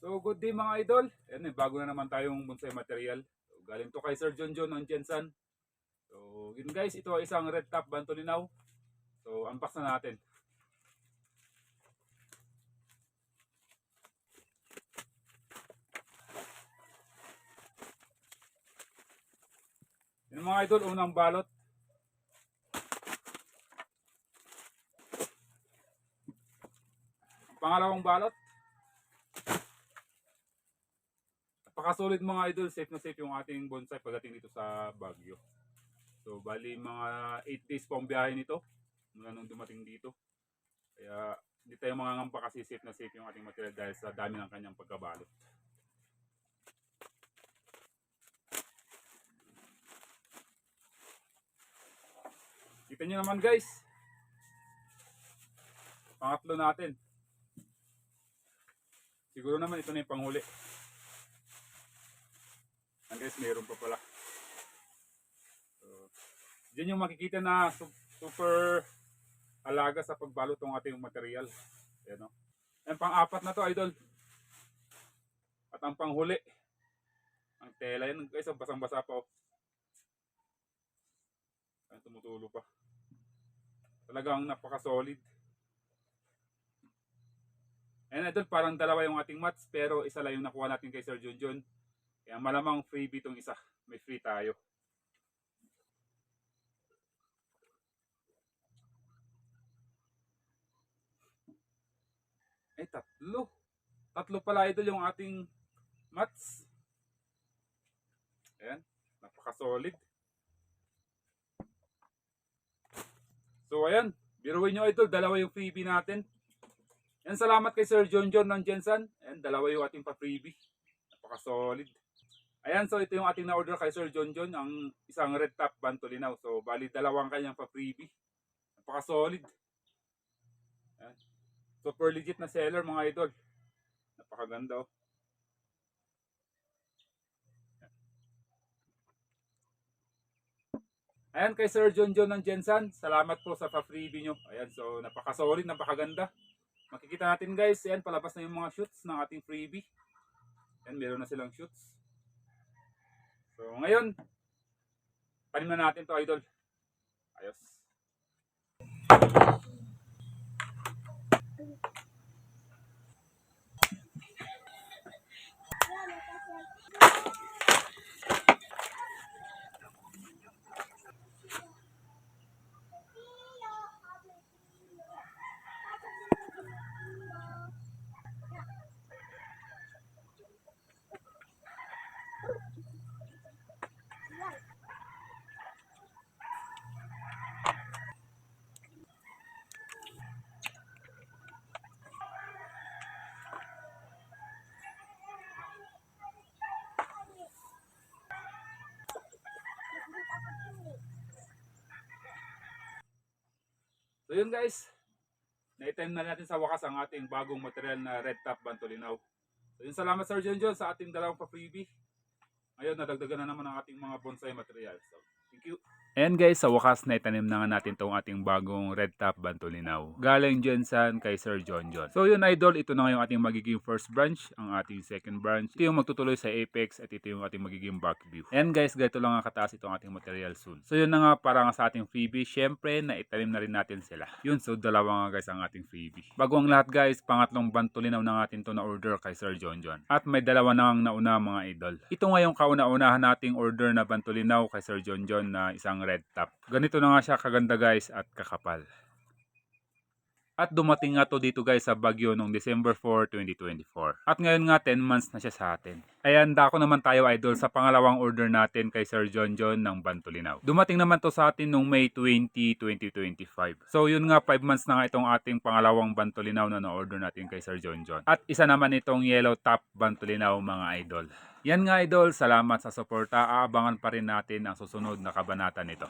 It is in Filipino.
So good day mga idol. Ayan, eh, bago na naman tayong bonsai material. So, galing to kay Sir John John ng Jensen. So yun guys, ito ay isang red top bantolinaw. So unbox na natin. Yun mga idol, unang balot. Pangalawang balot. Napakasulit mga idol, safe na safe yung ating bonsai pagdating dito sa Baguio. So bali mga 8 days po ang biyahe nito mula nung dumating dito. Kaya hindi tayo mangangamba kasi safe na safe yung ating material dahil sa dami ng kanyang pagkabalot. Kita nyo naman guys. Pangatlo natin. Siguro naman ito na yung panghuli. Guys, meron pa pala. So, diyan yung makikita na su- super alaga sa pagbalot ng ating material. Yan o. Yan pang-apat na to, idol. At ang panghuli. Ang tela yan guys, ang basang-basa pa oh. Yan, tumutulo pa. Talagang napaka-solid. Ayan idol, parang dalawa yung ating mats pero isa lang yung nakuha natin kay Sir Junjun. Kaya malamang freebie itong isa. May free tayo. Ay, tatlo. Tatlo pala idol yung ating mats. Ayan, napaka-solid. So ayan, biruin nyo idol, dalawa yung freebie natin. Yan, salamat kay Sir John John ng Jensen. Ayan, dalawa yung ating pa-freebie. Napaka-solid. Ayan, so ito yung ating na-order kay Sir John John, ang isang red top bantolinaw. So, bali dalawang kanyang pa-freebie. Napaka-solid. Ayan. Super legit na seller mga idol. Napakaganda oh. Ayan kay Sir John John ng Jensen. Salamat po sa pa-freebie nyo. Ayan, so napaka-solid, napakaganda. Makikita natin guys, ayan, palabas na yung mga shoots ng ating freebie. Ayan, meron na silang shoots. So, ngayon, tanim na natin to idol. Ayos. So yun guys, na-time na natin sa wakas ang ating bagong material na red top bantolinaw. So yun salamat Sir John John sa ating dalawang pa-freebie. Ngayon nadagdagan na naman ang ating mga bonsai material. So thank you. And guys, sa wakas na itanim na nga natin tong ating bagong red top bantolinaw. Galing Jensen kay Sir John John. So yun idol, ito na nga yung ating magiging first branch, ang ating second branch. Ito yung magtutuloy sa apex at ito yung ating magiging bark view. And guys, ganito lang nga kataas itong ating material soon. So yun na nga para nga sa ating freebie, syempre na itanim na rin natin sila. Yun, so dalawa nga guys ang ating freebie. Bago ang lahat guys, pangatlong bantolinaw na natin to na order kay Sir John John. At may dalawa na ang nauna mga idol. Ito nga yung kauna-unahan nating order na bantolinaw kay Sir John John na isang red top. Ganito na nga siya kaganda guys at kakapal. At dumating nga to dito guys sa Baguio noong December 4, 2024. At ngayon nga 10 months na siya sa atin. Ayan, dako naman tayo idol sa pangalawang order natin kay Sir John John ng Bantolinaw. Dumating naman to sa atin noong May 20, 2025. So yun nga 5 months na nga itong ating pangalawang Bantolinaw na na-order natin kay Sir John John. At isa naman itong yellow top Bantolinaw mga idol. Yan nga idol, salamat sa suporta. Aabangan pa rin natin ang susunod na kabanata nito.